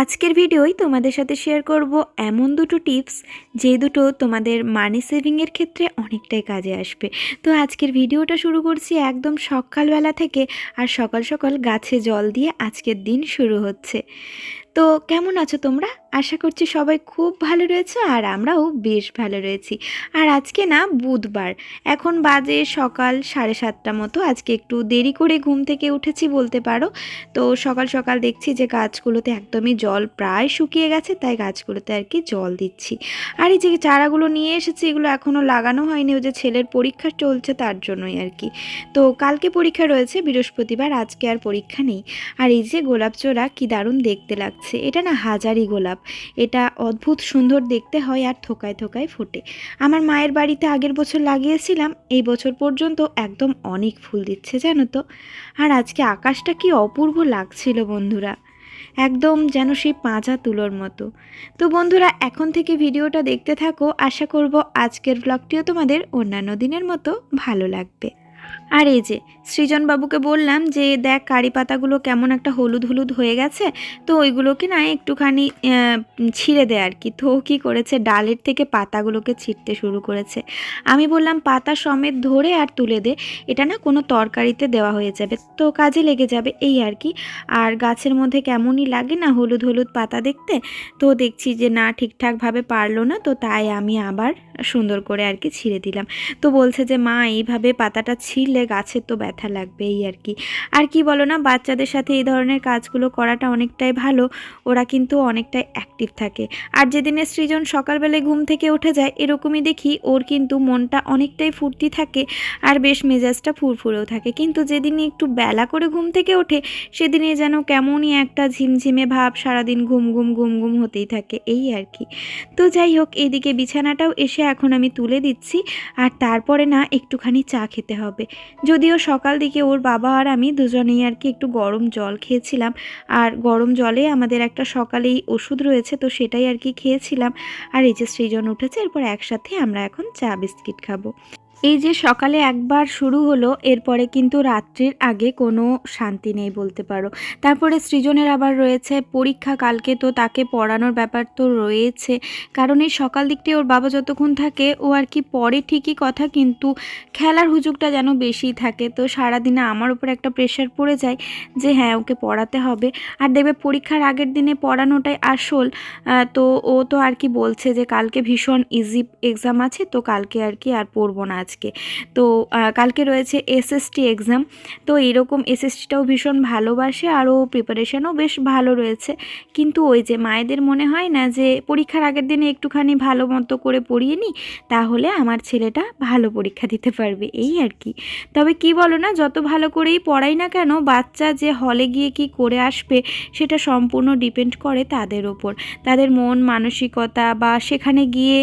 আজকের ভিডিওই তোমাদের সাথে শেয়ার করব এমন দুটো টিপস যে দুটো তোমাদের মানি সেভিংয়ের ক্ষেত্রে অনেকটাই কাজে আসবে। তো আজকের ভিডিওটা শুরু করছি একদম সকালবেলা থেকে আর সকাল সকাল গাছে জল দিয়ে আজকের দিন শুরু হচ্ছে। তো কেমন আছো তোমরা? আশা করছি সবাই খুব ভালো রয়েছে আর আমরাও বেশ ভালো রয়েছি। আর আজকে না বুধবার, এখন বাজে সকাল সাড়ে সাতটা মতো। আজকে একটু দেরি করে ঘুম থেকে উঠেছি বলতে পারো। তো সকাল সকাল দেখছি যে গাছগুলোতে একদমই জল প্রায় শুকিয়ে গেছে, তাই গাছগুলোতে আর কি জল দিচ্ছি। আর এই যে চারাগুলো নিয়ে এসেছি, এগুলো এখনও লাগানো হয়নি। ওই যে ছেলের পরীক্ষা চলছে তার জন্যই আর কি। তো কালকে পরীক্ষা রয়েছে, বৃহস্পতিবার, আজকে আর পরীক্ষা নেই। আর এই যে গোলাপ চোরা কি দারুণ দেখতে লাগছে। এটা না হাজারি গোলাপ। এটা অদ্ভুত সুন্দর দেখতে হয় আর থোকায় থোকায় ফোটে। আমার মায়ের বাড়িতে আগের বছর লাগিয়েছিলাম, এই বছর পর্যন্ত একদম অনেক ফুল দিচ্ছে, জানো তো। আর আজকে আকাশটা কি অপূর্ব লাগছিল, বন্ধুরা। একদম যেন সেই পাঁজা তুলোর মতো। তো বন্ধুরা, এখন থেকে ভিডিওটা দেখতে থাকো। আশা করব আজকের ব্লগটিও তোমাদের অন্যান্য দিনের মতো ভালো লাগবে। আর এই যে, সৃজনবাবুকে বললাম যে, দেখ কারি পাতাগুলো কেমন একটা হলুদ হলুদ হয়ে গেছে, তো ওইগুলোকে না একটুখানি ছিঁড়ে দেয় আর কি। তো কী করেছে, ডালের থেকে পাতাগুলোকে ছিঁড়তে শুরু করেছে। আমি বললাম, পাতা সমেত ধরে আর তুলে দে, এটা না কোনো তরকারিতে দেওয়া হয়ে যাবে, তো কাজে লেগে যাবে। এই আর কি। আর গাছের মধ্যে কেমনই লাগে না হলুদ হলুদ পাতা দেখতে, তো দেখছি যে, না, ঠিকঠাকভাবে পারল না। তো তাই আমি আবার সুন্দর করে আর কি ছিঁড়ে দিলাম। তো বলছে যে, মা, এইভাবে পাতাটা ছিঁড়লে গাছের তো ব্যথা লাগবে এই আর কি। আর কি বলো না, বাচ্চাদের সাথে এই ধরনের কাজগুলো করাটা অনেকটাই ভালো, ওরা কিন্তু অনেকটাই অ্যাক্টিভ থাকে। আর যেদিনে সৃজন সকালবেলায় ঘুম থেকে উঠে যায়, এরকমই দেখি ওর কিন্তু মনটা অনেকটাই ফুর্তি থাকে আর বেশ মেজাজটা ফুরফুরেও থাকে। কিন্তু যেদিনই একটু বেলা করে ঘুম থেকে ওঠে, সেদিনে যেন কেমনই একটা ঝিমঝিমে ভাব সারাদিন ঘুম ঘুম ঘুম ঘুম হতেই থাকে, এই আর কি। তো যাই হোক, এদিকে বিছানাটাও এসে এখন আমি তুলে দিচ্ছি, আর তারপরে না, একটুখানি চা খেতে হবে। যদিও সকাল দিকে ওর বাবা আর আমি দুজনেই আর কি একটু গরম জল খেয়েছিলাম। আর গরম জলে আমাদের একটা সকালেই ওষুধ রয়েছে, তো সেটাই আর কি খেয়েছিলাম। আর এই যে সৃজন উঠেছে, এরপর একসাথে আমরা এখন চা বিস্কিট খাব। এই যে সকালে একবার শুরু হলো, এরপরে কিন্তু রাত্রির আগে কোনো শান্তি নেই বলতে পারো। তারপরে সৃজনের আবার রয়েছে পরীক্ষা, কালকে তো তাকে পড়ানোর ব্যাপার তো রয়েছে। কারণ এই সকাল দিকটায় ওর বাবা যতক্ষণ থাকে, ও আর কি পড়ে ঠিকই কথা, কিন্তু খেলার হুজুগটা যেন বেশি থাকে। তো সারাদিনে আমার উপর একটা প্রেশার পড়ে যায় যে হ্যাঁ ওকে পড়াতে হবে। আর দেখবে পরীক্ষার আগের দিনে পড়ানোটাই আসল। তো ও তো আর কি বলছে যে, কালকে ভীষণ ইজি এক্সাম আছে, তো কালকে আর কি আর পড়ব না তো কালকে রয়েছে এসএসটি এক্সাম তো, এরকম এসএসটিটাও ভীষণ ভালোবাসে, আরও প্রিপারেশনও বেশ ভালো রয়েছে। কিন্তু ওই যে মায়েদের মনে হয় না যে, পরীক্ষার আগের দিনে একটুখানি ভালো মতো করে পড়িয়ে নিই, তাহলে আমার ছেলেটা ভালো পরীক্ষা দিতে পারবে, এই আর কি। তবে কি বলো না, যত ভালো করেই পড়াই না কেন, বাচ্চা যে হলে গিয়ে কি করে আসবে, সেটা সম্পূর্ণ ডিপেন্ড করে তাদের ওপর। তাদের মন, মানসিকতা বা সেখানে গিয়ে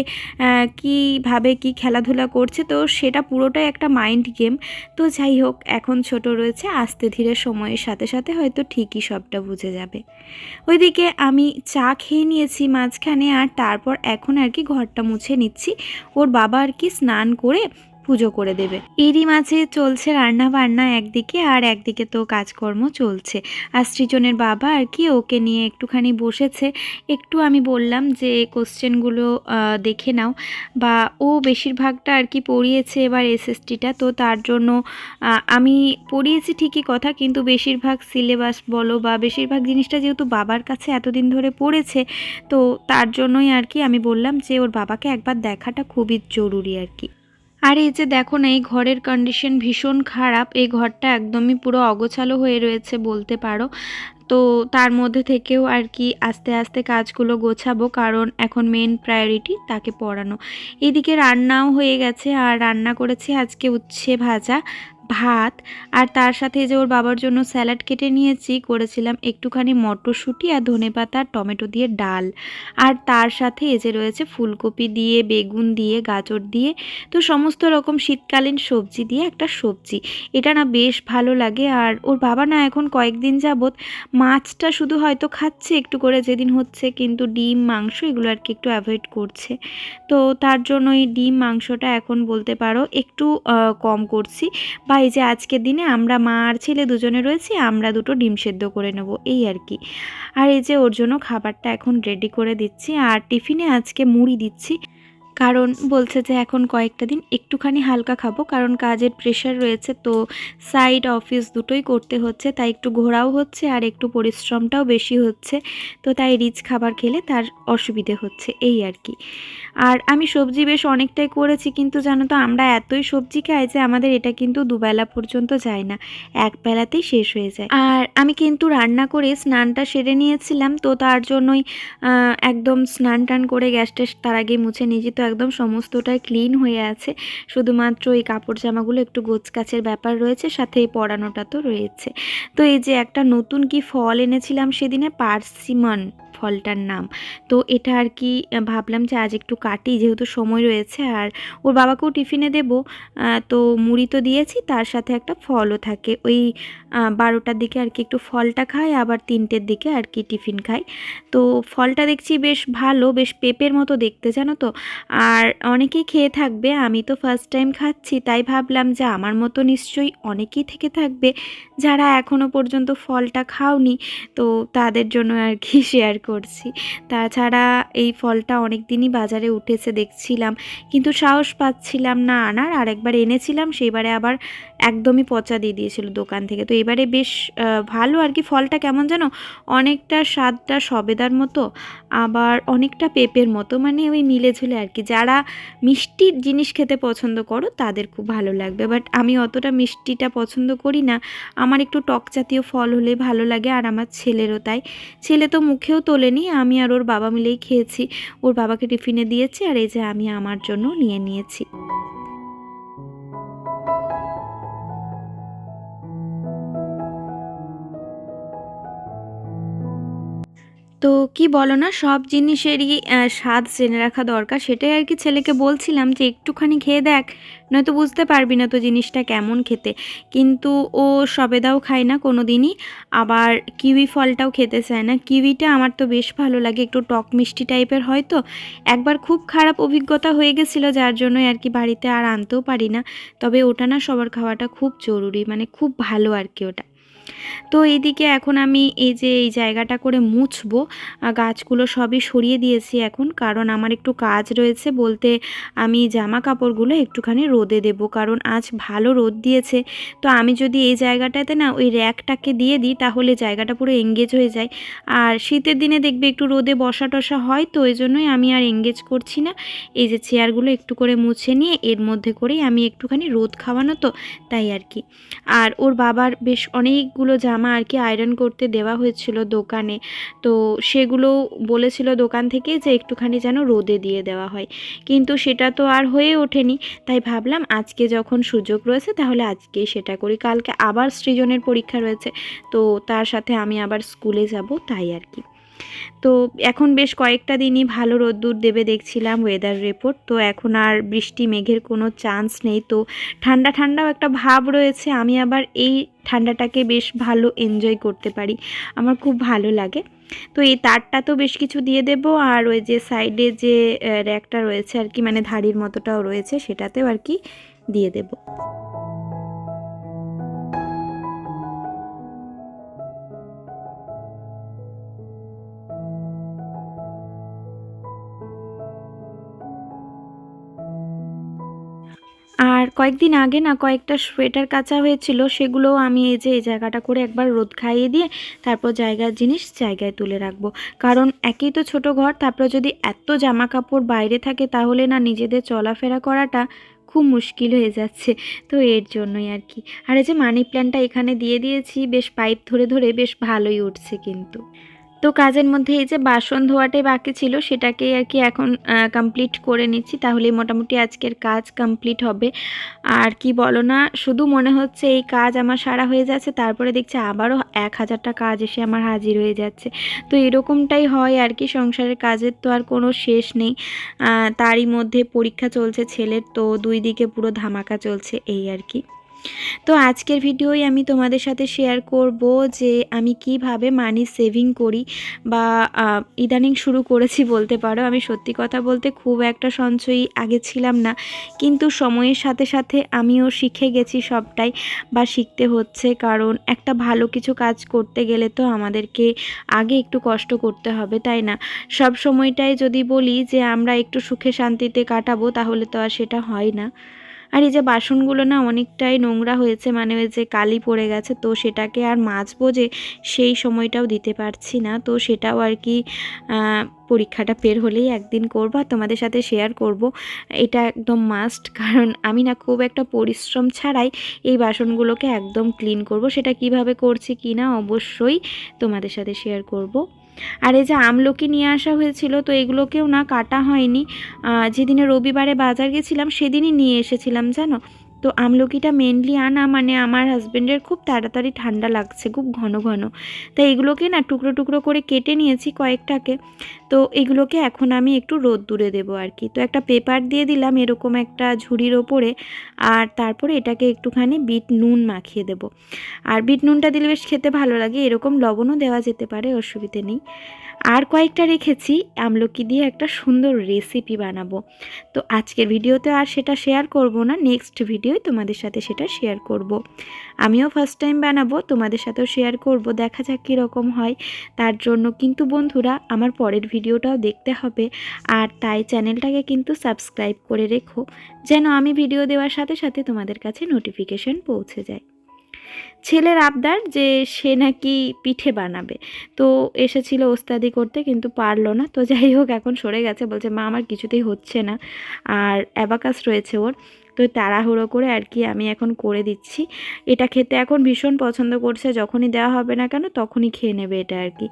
কীভাবে কি খেলাধুলা করছে, তো সেটা পুরোটাই একটা মাইন্ড গেম তো যাই হোক, এখন ছোট রয়েছে, আস্তে ধীরে সময়ের সাথে সাথে হয়তো ঠিকই সবটা বুঝে যাবে। ওইদিকে আমি চা খেয়ে নিয়েছি মাঝখানে আর তারপর এখন আর কি ঘরটা মুছে নিচ্ছি। ওর বাবা আর কি স্নান করে পুজো করে দেবে। এরই মাঝে চলছে রান্না বান্না একদিকে আর একদিকে তো কাজকর্ম চলছে। আর সৃজনের বাবা আর কি ওকে নিয়ে একটুখানি বসেছে। একটু আমি বললাম যে কোশ্চেনগুলো দেখে নাও। বা ও বেশিরভাগটা আর কি পড়িয়েছে এবার এসএসটিটা তো তার জন্য আমি পড়িয়েছি ঠিকই কথা, কিন্তু বেশিরভাগ সিলেবাস বলো বা বেশিরভাগ জিনিসটা যেহেতু বাবার কাছে এতদিন ধরে পড়েছে, তো তার জন্যই আর কি আমি বললাম যে, ওর বাবাকে একবার দেখাটা খুবই জরুরি আর কি। আর এই যে দেখো না, এই ঘরের কন্ডিশন ভীষণ খারাপ। এই ঘরটা একদমই পুরো অগোছালো হয়ে রয়েছে বলতে পারো। তো তার মধ্যে থেকেও আর কি আস্তে আস্তে কাজগুলো গোছাবো, কারণ এখন মেন প্রায়োরিটি তাকে পড়ানো। এদিকে রান্নাও হয়ে গেছে, আর রান্না করেছি আজকে উচ্ছে ভাজা। ভাত আর তার সাথে যে ওর বাবার জন্য স্যালাড কেটে নিয়েছি, করেছিলাম একটুখানি মটরশুঁটি আর ধনেপাতা আর টমেটো দিয়ে ডাল। আর তার সাথে এই যে রয়েছে ফুলকপি দিয়ে, বেগুন দিয়ে, গাজর দিয়ে, তো সমস্ত রকম শীতকালীন সবজি দিয়ে একটা সবজি। এটা না বেশ ভালো লাগে আর ওর বাবা না এখন কয়েকদিন যাবৎ মাছটা শুধু হয়তো খাচ্ছে একটু করে যেদিন হচ্ছে, কিন্তু ডিম, মাংস এগুলো আর কি একটু অ্যাভয়েড করছে। তো তার জন্য এই ডিম, মাংসটা এখন বলতে পারো একটু কম করছি। বা এই যে আজকের দিনে আমরা মা আর ছেলে দুজনে রয়েছি, আমরা দুটো ডিম সেদ্ধ করে নেব, এই আর কি। আর এই যে ওর জন্য খাবারটা এখন রেডি করে দিচ্ছি, আর টিফিনে আজকে মুড়ি দিচ্ছি। কারণ বলছে যে এখন কয়েকটা দিন একটুখানি হালকা খাব, কারণ কাজের প্রেশার রয়েছে, তো সাইড অফিস দুটোই করতে হচ্ছে, তাই একটু ঘোরাও হচ্ছে আর একটু পরিশ্রমটাও বেশি হচ্ছে, তো তাই রিচ খাবার খেলে তার অসুবিধে হচ্ছে, এই আর কি। আর আমি সবজি বেশ অনেকটাই করেছি, কিন্তু জানো তো আমরা এতই সবজি খাই যে আমাদের এটা কিন্তু দুবেলা পর্যন্ত যায় না, এক বেলাতেই শেষ হয়ে যায়। আর আমি কিন্তু রান্না করে স্নানটা সেরে নিয়েছিলাম, তো তার জন্যই একদম স্নান টান করে গ্যাস গ্যাসটা তার আগে মুছে নিয়েছি, তো একদম সমস্তটাই ক্লিন হয়ে আছে। শুধুমাত্র এই কাপড় জামাগুলো একটু গোছকাছের ব্যাপার রয়েছে, সাথে এই পরানোটা তো রয়েছে। তো এই যে একটা নতুন কি ফল এনেছিলাম সেদিনে? পার্সিমন। ফলটার নাম। তো এটা আর কি ভাবলাম যে আজ একটু কাটি, যেহেতু সময় রয়েছে, আর ওর বাবাকেও টিফিনে দেব। তো মুড়ি তো দিয়েছি, তার সাথে একটা ফলও থাকে। ওই বারোটার দিকে আর কি একটু ফলটা খাই, আবার তিনটের দিকে আর কি টিফিন খাই। তো ফলটা দেখছি বেশ ভালো, বেশ পেঁপের মতো দেখতে, জানো তো? আর অনেকেই খেয়ে থাকবে, আমি তো ফার্স্ট টাইম খাচ্ছি, তাই ভাবলাম যে আমার মতো নিশ্চয়ই অনেকেই থেকে থাকবে, যারা এখনও পর্যন্ত ফলটা খাওনি। তো তাদের জন্য আর কি শেয়ার করছি। তাছাড়া এই ফলটা অনেক দিনই বাজারে উঠেছে, দেখছিলাম। কিন্তু সাহস পাচ্ছিলাম না আনার। আর একবার এনেছিলাম, সেইবারে আবার একদমই পচা দিয়ে দিয়েছিল দোকান থেকে। তো এবারে বেশ ভালো আর কি। ফলটা কেমন যেন অনেকটা স্বাদটা সবেদার মতো, আবার অনেকটা পেঁপের মতো মানে ওই মিলে ঝুলে আর কি। যারা মিষ্টি জিনিস খেতে পছন্দ করো, তাদের খুব ভালো লাগবে। বাট আমি অতটা মিষ্টিটা পছন্দ করি না। আমার একটু টক জাতীয় ফল হলে ভালো লাগে, আর আমার ছেলেরও তাই। ছেলে তো মুখেও তোলেনি, আমি আর ওর বাবা মিলেই খেয়েছি। ওর বাবাকে টিফিনে দিয়েছি, আর এই যে আমি আমার জন্য নিয়ে নিয়েছি। তো কি বলো না, সব জিনিসেরই স্বাদ জেনে রাখা দরকার। সেটাই আর কি ছেলেকে বলছিলাম যে, একটুখানি খেয়ে দেখ, নয়তো বুঝতে পারবি না তো জিনিসটা কেমন খেতে। কিন্তু ও সবেদাও খায় না কোনো দিনই আবার কিউই ফলটাও খেতে চায় না। কিউইটা আমার তো বেশ ভালো লাগে, একটু টক মিষ্টি টাইপের হয় তো। একবার খুব খারাপ অভিজ্ঞতা হয়ে গেছিল, যার জন্য আর কি বাড়িতে আর আনতেও পারি না। তবে ওটা না সবার খাওয়াটা খুব জরুরি মানে খুব ভালো আর কি ওটা। তো এইদিকে এখন আমি এই যে এই জায়গাটা করে মুছবো গাছগুলো সবই সরিয়ে দিয়েছি এখন। কারণ আমার একটু কাজ রয়েছে বলতে আমি জামা কাপড়গুলো একটুখানি রোদে দেব, কারণ আজ ভালো রোদ দিয়েছে। তো আমি যদি এই জায়গাটাতে না ওই র্যাকটাকে দিয়ে দিই, তাহলে জায়গাটা পুরো এঙ্গেজ হয়ে যায়। আর শীতের দিনে দেখবে একটু রোদে বসা টসা হয়, তো ওই জন্যই আমি আর এঙ্গেজ করছি না। এই যে চেয়ারগুলো একটু করে মুছে নিয়ে এর মধ্যে করেই আমি একটুখানি রোদ খাওয়ানো তো, তাই আর কি। আর ওর বাবার বেশ অনেকগুলো জামা আর কি আয়রন করতে দেওয়া হয়েছিল দোকানে। তো সেগুলো বলেছিল দোকান থেকে যে একটুখানি যেন রোদে দিয়ে দেওয়া হয়। কিন্তু সেটা তো আর হয়ে ওঠেনি। তাই ভাবলাম আজকে যখন সুযোগ রয়েছে তাহলে আজকেই সেটা করি। কালকে আবার সৃজনের পরীক্ষা রয়েছে। তো তার সাথে আমি আবার স্কুলে যাব, তাই আর কি। তো এখন বেশ কয়েকটা দিনই ভালো রোদ্দুর দেবে দেখছিলাম ওয়েদার রিপোর্ট তো এখন আর বৃষ্টি মেঘের কোনো চান্স নেই, তো ঠান্ডা ঠান্ডাও একটা ভাব রয়েছে, আমি আবার এই ঠান্ডাটাকে বেশ ভালো এনজয় করতে পারি, আমার খুব ভালো লাগে। তো এই তারটা তো বেশ কিছু দিয়ে দেব, আর ওই যে সাইডে যে র্যাকটা রয়েছে আর কি মানে ধাড়ির মতোটাও রয়েছে, সেটাতেও আর কি দিয়ে দেব। কয়েকদিন আগে না কয়েকটা সোয়েটার কাচা হয়েছিল সেগুলো আমি এই যে, এই জায়গাটা করে একবার রোদ খাইয়ে দিয়ে তারপর জায়গার জিনিস জায়গায় তুলে রাখব। কারণ একই তো ছোট ঘর, তারপর যদি এত জামা কাপড় বাইরে থাকে তাহলে না নিজেদের চলাফেরা করাটা খুব মুশকিল হয়ে যাচ্ছে। তো এর জন্যই আর কি। আর এই যে মানি প্ল্যান্টটা এখানে দিয়ে দিয়েছি, বেশ পাইপ ধরে ধরে বেশ ভালোই উঠছে কিন্তু। তো কাজের মধ্যে এই যে বাসন ধোয়াটাই বাকি ছিল, সেটাকেই আর কি এখন কমপ্লিট করে নিচ্ছি। তাহলে মোটামুটি আজকের কাজ কমপ্লিট হবে। আর কি বলো না, শুধু মনে হচ্ছে এই কাজ আমার সারা হয়ে যাচ্ছে, তারপরে দেখছি আবারও এক হাজারটা কাজ এসে আমার হাজির হয়ে যাচ্ছে। তো এরকমটাই হয় আর কি, সংসারের কাজের তো আর কোনো শেষ নেই। তারই মধ্যে পরীক্ষা চলছে ছেলের, তো দুই দিকে পুরো ধামাকা চলছে এই আর কি। তো আজকের ভিডিওই আমি তোমাদের সাথে শেয়ার করব যে আমি কীভাবে মানি সেভিং করি বা ইদানিং শুরু করেছি বলতে পারো। আমি সত্যি কথা বলতে খুব একটা সঞ্চয়ী আগে ছিলাম না, কিন্তু সময়ের সাথে সাথে আমিও শিখে গেছি সবটাই বা শিখতে হচ্ছে, কারণ একটা ভালো কিছু কাজ করতে গেলে তো আমাদেরকে আগে একটু কষ্ট করতে হবে, তাই না? সব সময়টাই যদি বলি যে আমরা একটু সুখে শান্তিতে কাটাবো, তাহলে তো আর সেটা হয় না। আর এই যে বাসনগুলো না অনেকটাই নোংরা হয়েছে মানে ওই যে কালি পড়ে গেছে, তো সেটাকে আর মাজবো যে সেই সময়টাও দিতে পারছি না। তো সেটাও আর কি পরীক্ষাটা পের হলেই একদিন করব আর তোমাদের সাথে শেয়ার করব। এটা একদম মাস্ট কারণ আমি না খুব একটা পরিশ্রম ছাড়াই এই বাসনগুলোকে একদম ক্লিন করব। সেটা কীভাবে করছি কি না অবশ্যই তোমাদের সাথে শেয়ার করব। আর এই যে আমলকি নিয়ে আসা হয়েছিল, তো এগুলোকেও না কাটা হয়নি। যেদিনে রবিবারে বাজার গেছিলাম, সেদিনই নিয়ে এসেছিলাম, জানো? তো আমলকিটা মেনলি আনা মানে আমার হাজব্যান্ডের খুব তাড়াতাড়ি ঠান্ডা লাগছে, খুব ঘন ঘন। তাই এগুলোকে না টুকরো টুকরো করে কেটে নিয়েছি কয়েকটাকে। তো এগুলোকে এখন আমি একটু রোদ দূরে দেবো আর কি। তো একটা পেপার দিয়ে দিলাম এরকম একটা ঝুড়ির ওপরে আর তারপরে এটাকে একটুখানি বিট নুন মাখিয়ে দেব। আর বিট নুনটা দিলে বেশ খেতে ভালো লাগে, এরকম লবণও দেওয়া যেতে পারে, অসুবিধে নেই। আর কয়েকটা রেখেছি, আমলকি দিয়ে একটা সুন্দর রেসিপি বানাবো। তো আজকের ভিডিওতে আর সেটা শেয়ার করব না নেক্সট ভিডিওয় তোমাদের সাথে সেটা শেয়ার করব। আমিও ফার্স্ট টাইম বানাবো, তোমাদের সাথেও শেয়ার করব, দেখা যাক কীরকম হয়। তার জন্য কিন্তু বন্ধুরা, আমার পরের ভিডিওটাও দেখতে হবে। আর তাই চ্যানেলটাকে কিন্তু সাবস্ক্রাইব করে রেখো, যেন আমি ভিডিও দেওয়ার সাথে সাথে তোমাদের কাছে নোটিফিকেশন পৌঁছে যায়। ছেলের আবদার যে সে নাকি পিঠে বানাবে। তো এসেছিল ওস্তাদি করতে, কিন্তু পারল না। তো যাই হোক, এখন সরে গেছে, বলছে, মা, আমার কিছুতেই হচ্ছে না। আর অ্যাবাকাস রয়েছে ওর। তো তাড়াহুড়ো করে আর কি আমি এখন করে দিচ্ছি। এটা খেতে এখন ভীষণ পছন্দ করছে, যখনই দেওয়া হবে না কেন তখনই খেয়ে নেবে এটা আর কি।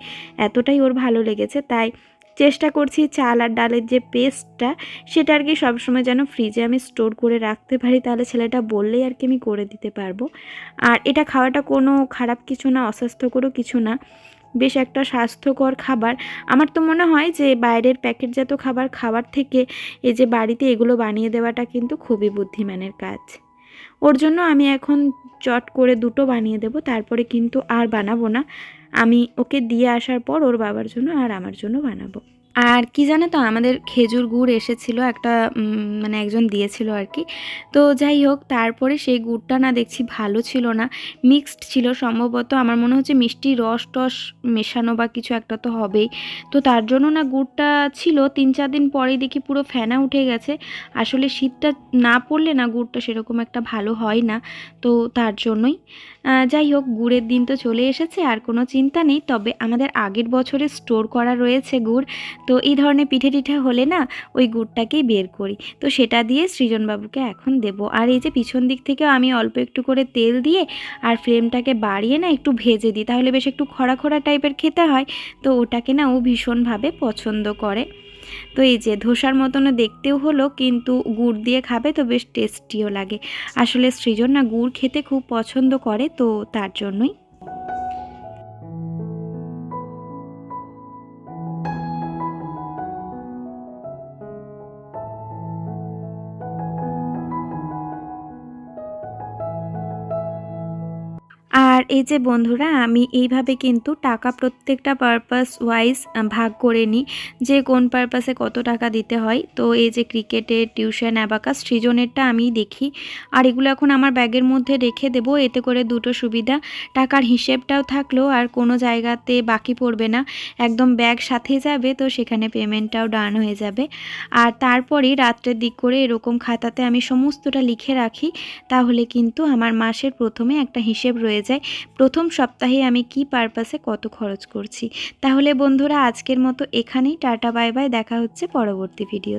এতটাই ওর ভালো লেগেছে, তাই চেষ্টা করছি চাল আর ডালের যে পেস্টটা, সেটা আর কি সবসময় যেন ফ্রিজে আমি স্টোর করে রাখতে পারি, তাহলে ছেলেটা বললেই আর কি আমি করে দিতে পারব। আর এটা খাওয়াটা কোনো খারাপ কিছু না, অস্বাস্থ্যকরও কিছু না। বেশ একটা স্বাস্থ্যকর খাবার। আমার তো মনে হয় যে বাইরের প্যাকেটজাত খাবার খাওয়ার থেকে এই যে বাড়িতে এগুলো বানিয়ে দেওয়াটা কিন্তু খুবই বুদ্ধিমানের কাজ। ওর জন্য আমি এখন চট করে দুটো বানিয়ে দেব, তারপরে কিন্তু আর বানাবো না। আমি ওকে দিয়ে আসার পর ওর বাবার জন্য আর আমার জন্য বানাবো। আর কি জানো তো, আমাদের খেজুর গুড় এসেছিল, একটা মানে একজন দিয়েছিল আর কি। তো যাই হোক, তারপরে সেই গুড়টা না দেখছি ভালো ছিল না মিক্সড ছিল। সম্ভবত আমার মনে হচ্ছে মিষ্টি রস টস মেশানো বা কিছু একটা তো হবেই। তো তার জন্য না গুড়টা ছিল, তিন চার দিন পরেই দেখি পুরো ফেনা উঠে গেছে। আসলে শীতটা না পড়লে না গুড়টা সেরকম একটা ভালো হয় না। তো তার জন্যই। যাই হোক, গুড়ের দিন তো চলে এসেছে, আর কোনো চিন্তা নেই। তবে আমাদের আগের বছরে স্টোর করা রয়েছে গুড়। তো এই ধরনের পিঠে টিঠে হলে না, ওই গুড়টাকেই বের করি। তো সেটা দিয়ে সৃজনবাবুকে এখন দেব। আর এই যে পিছন দিক থেকেও আমি অল্প একটু করে তেল দিয়ে আর ফ্লেমটাকে বাড়িয়ে না একটু ভেজে দিই। তাহলে বেশ একটু খরা খরা টাইপের খেতে হয়। তো ওটাকে না ও ভীষণভাবে পছন্দ করে। তো এই যে ধোসার মতনও দেখতেও হলো, কিন্তু গুড় দিয়ে খাবে তো বেশ টেস্টিও লাগে। আসলে সৃজন না গুড় খেতে খুব পছন্দ করে, তো তার জন্যই এই যে বন্ধুরা, আমি এইভাবে কিন্তু টাকা প্রত্যেকটা পারপাস ওয়াইজ ভাগ করে নিই। যে কোন পারপাসে কত টাকা দিতে হয়। তো এই যে ক্রিকেটের টিউশন অ্যাবাকাস সৃজনেরটা আমি দেখি। আর এগুলো এখন আমার ব্যাগের মধ্যে রেখে দেব। এতে করে দুটো সুবিধা, টাকার হিসেবটাও থাকল আর কোনো জায়গাতে বাকি পড়বে না। একদম ব্যাগ সাথে যাবে, তো সেখানে পেমেন্টটাও ডান হয়ে যাবে। আর তারপরেই রাত্রের দিক করে এরকম খাতাতে আমি সমস্তটা লিখে রাখি। তাহলে কিন্তু আমার মাসের প্রথমে একটা হিসেব রয়ে যায়। প্রথম সপ্তাহে আমি কি পারপাসে কত খরচ করছি? তাহলে বন্ধুরা, আজকের মতো এখানেই, টাটা বাই বাই দেখা হচ্ছে পরবর্তী ভিডিও